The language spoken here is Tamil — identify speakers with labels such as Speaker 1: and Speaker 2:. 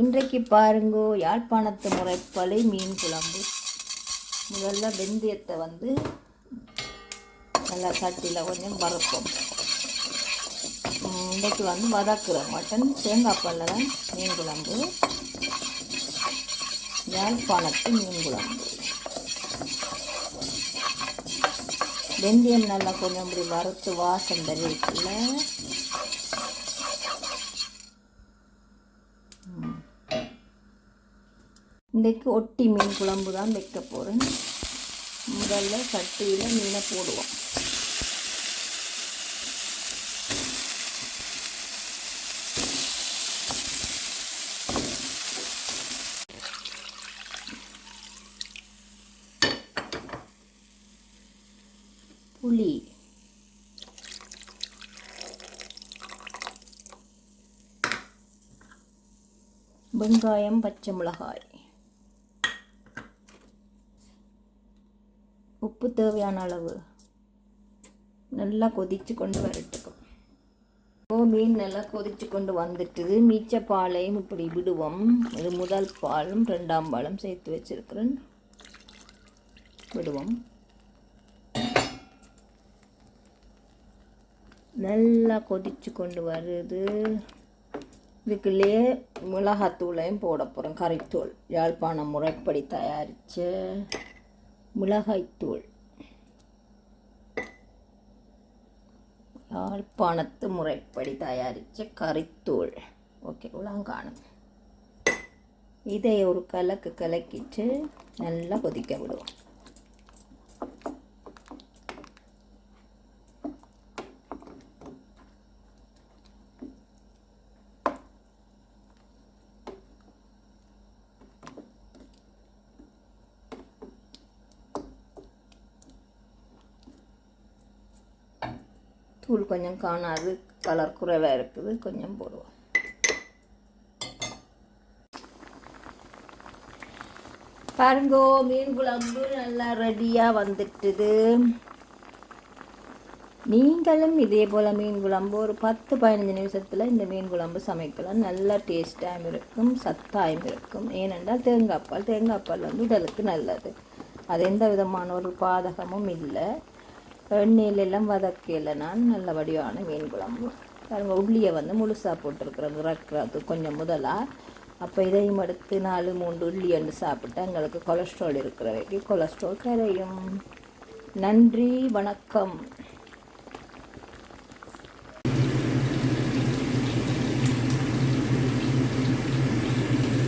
Speaker 1: இன்றைக்கு பாருங்கோ யாழ்ப்பாணத்து முறைப்பலை மீன் குழம்பு. முதல்ல வெந்தயத்தை வந்து நல்லா சட்டியில் கொஞ்சம் வறுப்போம். இன்றைக்கு வந்து வதக்குறோம் மட்டன் தேங்காய் பாலில் தான் மீன் குழம்பு. யாழ்ப்பாணத்து மீன் குழம்பு. வெந்தயம் நல்லா கொஞ்சம் இப்படி வறுத்து வாசம் தெரிவிக்கல இன்றைக்கு ஒட்டி மீன் குழம்பு தான் வைக்க போகிறேன் முதல்ல சட்டியில் மீனை போடுவோம். புளி. வெங்காயம் பச்சை மிளகாய். உப்பு தேவையான அளவு. நல்லா கொதித்து கொண்டு வரட்டுக்கும் ஓ மீன் நல்லா கொதித்து கொண்டு வந்துட்டுது மீச்ச பாலையும் இப்படி விடுவோம். இது முதல் பாலும் ரெண்டாம் பாலும் சேர்த்து வச்சிருக்கிறேன். விடுவோம். நல்லா கொதித்து கொண்டு வருது. இதுக்குள்ளேயே மிளகாத்தூளையும் போட போகிறோம் கறித்தூள் யாழ்ப்பாணம் முறைப்படி தயாரித்து மிளகாய்த்தூள். யாழ்ப்பாணத்து முறைப்படி தயாரித்த கறித்தூள். ஓகே உலங்காணும் இதை ஒரு கலக்கு கலக்கிட்டு நல்லா கொதிக்க விடுவோம். தூள் கொஞ்சம் காணாது. கலர் குறைவாக இருக்குது. கொஞ்சம் போடுவோம். பாருங்கோ மீன் குழம்பு நல்லா ரெடியாக வந்துட்டுது. நீங்களும் இதே போல் மீன் குழம்பு ஒரு பத்து பதினஞ்சு நிமிஷத்தில் இந்த மீன் குழம்பு சமைக்கலாம். நல்லா டேஸ்ட்டாகவும் இருக்கும் சத்தாயும் இருக்கும். ஏனென்றால் தேங்காய் பால் தேங்காய் பால் வந்து உடலுக்கு நல்லது. அது எந்த விதமான ஒரு பாதகமும் இல்லை. எண்ணெயிலெல்லாம் வதக்கல நான் நல்ல வடிவான மீன் குழம்பு. பாருங்கள் உள்ளியை வந்து முழுசாக போட்டிருக்கிறோம் இறக்குறது கொஞ்சம் முதலாக அப்போ இதையும் எடுத்து நாலு மூன்று உள்ளி என்று சாப்பிட்டா எங்களுக்கு கொலஸ்ட்ரால் இருக்கிற வரைக்கும் கொலஸ்ட்ரால் கரையும். நன்றி வணக்கம்.